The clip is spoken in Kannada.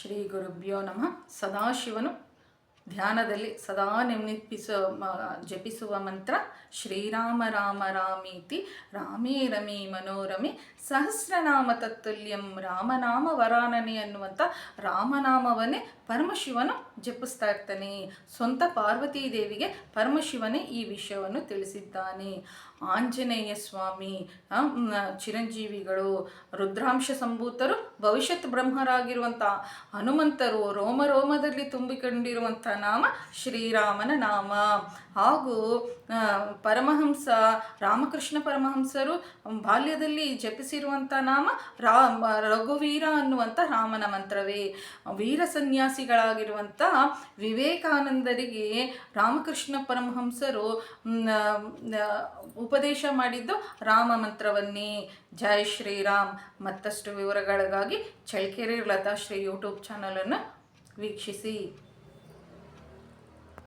ಶ್ರೀ ಗುರುಭ್ಯೋ ನಮಃ. ಸದಾಶಿವನು ಧ್ಯಾನದಲ್ಲಿ ಸದಾ ಮ- ಜಪಿಸುವ ಮಂತ್ರ ಶ್ರೀರಾಮ ರಾಮ ರಾಮೀತಿ, ರಾಮೇ ರಮಿ ಮನೋರಮಿ, ಸಹಸ್ರನಾಮ ತತ್ತುಲ್ಯಂ ರಾಮನಾಮ ವರಾನನೆ ಅನ್ನುವಂಥ ರಾಮನಾಮವನ್ನೇ ಪರಮಶಿವನು ಜಪಿಸ್ತಾ ಇರ್ತಾನೆ. ಸ್ವಂತ ಪಾರ್ವತೀ ದೇವಿಗೆ ಪರಮಶಿವನೇ ಈ ವಿಷಯವನ್ನು ತಿಳಿಸಿದ್ದಾನೆ. ಆಂಜನೇಯ ಸ್ವಾಮಿ ಚಿರಂಜೀವಿಗಳು, ರುದ್ರಾಂಶ ಸಂಭೂತರು ಭವಿಷ್ಯತ್ ಬ್ರಹ್ಮರಾಗಿರುವಂಥ ಹನುಮಂತರು ರೋಮ ರೋಮದಲ್ಲಿ ತುಂಬಿಕೊಂಡಿರುವಂಥ ನಾಮ ಶ್ರೀರಾಮನ ನಾಮ. ಹಾಗೂ ಪರಮಹಂಸ, ರಾಮಕೃಷ್ಣ ಪರಮಹಂಸರು ಬಾಲ್ಯದಲ್ಲಿ ಜಪಿಸಿರುವಂಥ ನಾಮ ರಾಮ, ರಘುವೀರ ಅನ್ನುವಂಥ ರಾಮನ ಮಂತ್ರವೇ. ವೀರ ಸನ್ಯಾಸಿಗಳಾಗಿರುವಂಥ ವಿವೇಕಾನಂದರಿಗೆ ರಾಮಕೃಷ್ಣ ಪರಮಹಂಸರು ಉಪದೇಶ ಮಾಡಿದ್ದು ರಾಮ ಮಂತ್ರವನ್ನೇ. ಜೈ ಶ್ರೀರಾಮ್. ಮತ್ತಷ್ಟು ವಿವರಗಳಿಗಾಗಿ ಚಳ್ಳಕೆರೆ ಲತಾಶ್ರೀ ಯೂಟ್ಯೂಬ್ ಚಾನಲನ್ನು ವೀಕ್ಷಿಸಿ.